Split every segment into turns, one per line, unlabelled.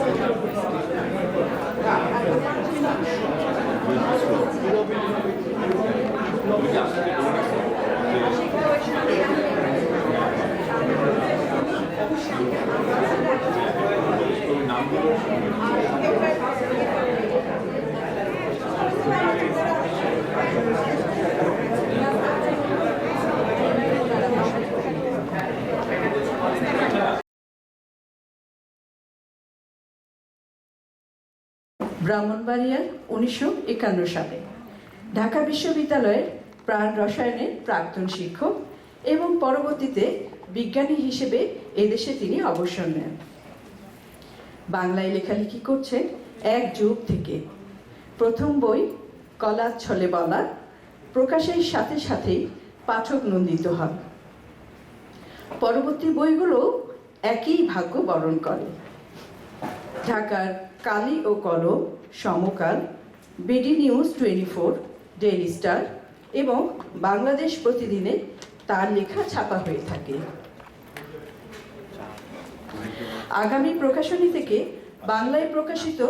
Thank you. ব্রাহ্মণবাড়িয়ার উনিশশো একান্ন সালে। ঢাকা বিশ্ববিদ্যালয়ের প্রাণ রসায়নের প্রাক্তন শিক্ষক এবং পরবর্তীতে বিজ্ঞানী হিসেবে এদেশে তিনি অবসর নেন। বাংলায় লেখালেখি করছেন এক যুগ থেকে। প্রথম বই কলা ছলে বলা, প্রকাশের সাথে সাথেই পাঠক নন্দিত হন। পরবর্তী বইগুলো একই ভাগ্য বরণ করে। ঢাকার Kali o Kalam Samakal BD news twenty four Daily Star এবং বাংলাদেশ প্রতিদিনে তার লেখা ছাপা হয়ে থাকে। আগামী প্রকাশনী থেকে বাংলায় প্রকাশিত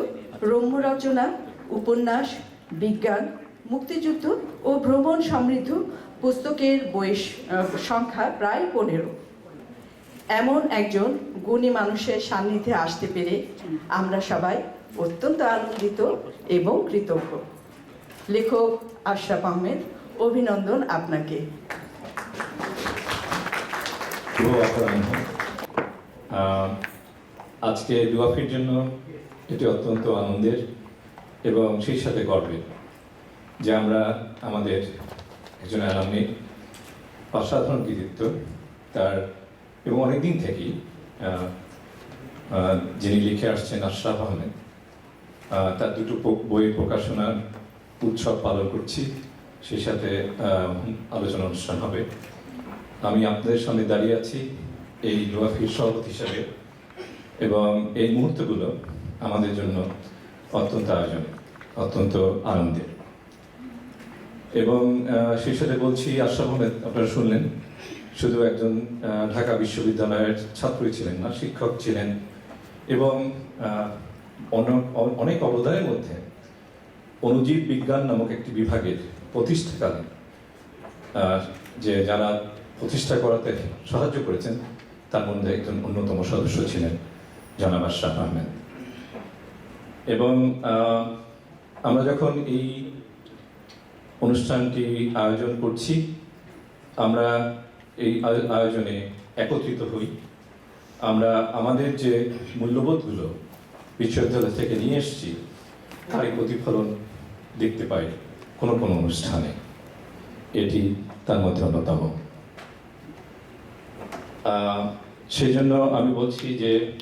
রম্য রচনা উপন্যাস বিজ্ঞান মুক্তিযুদ্ধ ও ভ্রমণ সমৃদ্ধ পুস্তকের আহ, সংখ্যা প্রায় পনেরো। এমন একজন গুণী মানুষের সান্নিধ্যে আসতে পেরে আমরা সবাই অত্যন্ত আনন্দিত এবং কৃতজ্ঞ। লেখক আশরাফ আহমেদ, অভিনন্দন আপনাকে।
আজকে দুয়াফির জন্য এটি অত্যন্ত আনন্দের এবং সেই সাথে গর্বের, যে আমরা আমাদের একজন অ্যালামনি অসাধারণ কৃতিত্ব তার এবং অনেকদিন থেকেই যিনি লিখে আসছেন আশরাফ আহমেদ তার দুটো বইয়ের প্রকাশনার উৎসব পালন করছি। সেই সাথে আলোচনা অনুষ্ঠান হবে। আমি আপনাদের সামনে দাঁড়িয়ে আছি এই ডোয়াফির সভাপতি হিসাবে এবং এই মুহূর্তগুলো আমাদের জন্য অত্যন্ত আয়োজন অত্যন্ত আনন্দের। এবং সেই সাথে বলছি, আশরাফ আহমেদ, আপনারা শুনলেন শুধু একজন ঢাকা বিশ্ববিদ্যালয়ের ছাত্রই ছিলেন না, শিক্ষক ছিলেন এবং অনেক অবদানের মধ্যে অনুজীব বিজ্ঞান নামক একটি বিভাগের প্রতিষ্ঠাকালীন যে যারা প্রতিষ্ঠা করাতে সাহায্য করেছেন, তার মধ্যে একজন অন্যতম সদস্য ছিলেন জনাব আশরাফ আহমেদ। এবং আমরা যখন এই অনুষ্ঠানটি আয়োজন করছি, আমরা এই আয়- আয়োজনে একত্রিত হই। আমরা আমাদের যে মূল্যবোধগুলো বিশ্ববিদ্যালয় থেকে নিয়ে এসেছি, তারই প্রতিফলন দেখতে পাই কোনো কোনো অনুষ্ঠানে। এটি তার মধ্যে অন্যতম। সেই জন্য আমি বলছি যে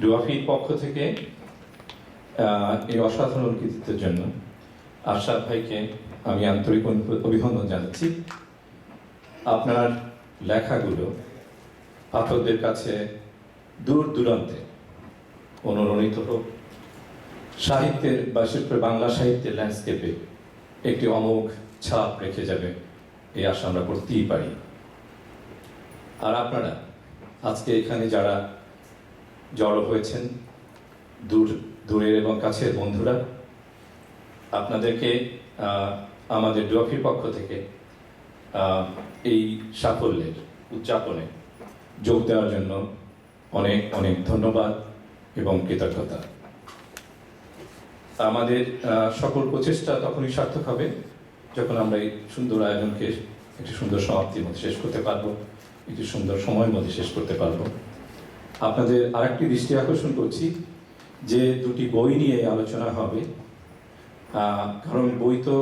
ডুয়াফির পক্ষ থেকে এই অসাধারণ কৃতিত্বের জন্য আশরাফ ভাইকে আমি আন্তরিক অভিনন্দন জানাচ্ছি। আপনার লেখাগুলো পাঠকদের কাছে দূর দূরান্তে অনুরণিত হোক। সাহিত্যের বা শিল্পের বাংলা সাহিত্যের ল্যান্ডস্কেপে একটি অমোঘ ছাপ রেখে যাবে, এই আশা আমরা করতেই পারি। আর আপনারা আজকে এখানে যারা জড়ো হয়েছেন, দূর, দূরের এবং কাছের বন্ধুরা, আপনাদেরকে আমাদের ড্রফির পক্ষ থেকে এই সাফল্যের উদযাপনে যোগ দেওয়ার জন্য অনেক অনেক ধন্যবাদ এবং কৃতজ্ঞতা। আমাদের সকল প্রচেষ্টা তখনই সার্থক হবে যখন আমরা এই সুন্দর আয়োজনকে একটি সুন্দর সমাপ্তির মধ্যে শেষ করতে পারব, একটি সুন্দর সময়ের মধ্যে শেষ করতে পারব। আপনাদের আরেকটি দৃষ্টি আকর্ষণ করছি যে দুটি বই নিয়ে আলোচনা হবে। কারণ বই তো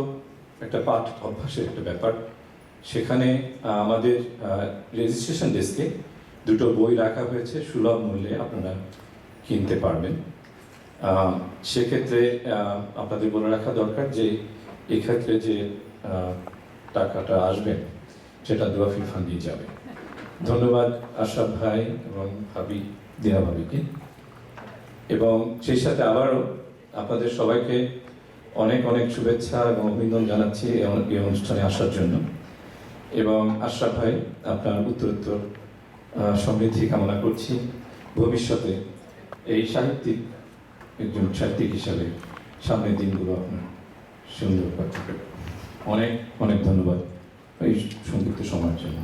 একটা পাঠ অভ্যাসের একটা ব্যাপার। সেখানে আমাদের রেজিস্ট্রেশন ডেস্কে দুটো বই রাখা হয়েছে, সুলভ মূল্যে আপনারা কিনতে পারবেন। সেক্ষেত্রে আপনাদের বলে রাখা দরকার যে, এক্ষেত্রে যে টাকাটা আসবে, সেটা দোয়াফি ফান্ডে যাবে। ধন্যবাদ আশরাফ ভাই এবং ভাবি দিনা ভাবিকে। এবং সেই সাথে আবারও আপনাদের সবাইকে অনেক অনেক শুভেচ্ছা এবং অভিনন্দন জানাচ্ছি এই অনুষ্ঠানে আসার জন্য। এবং আশরাফ ভাই, আপনার উত্তরোত্তর সমৃদ্ধি কামনা করছি। ভবিষ্যতে এই সাহিত্যিক একজন সাহিত্যিক হিসাবে সামনের দিনগুলো আপনার সুন্দর অনেক অনেক ধন্যবাদ এই সংক্ষিপ্ত সময়ের জন্য।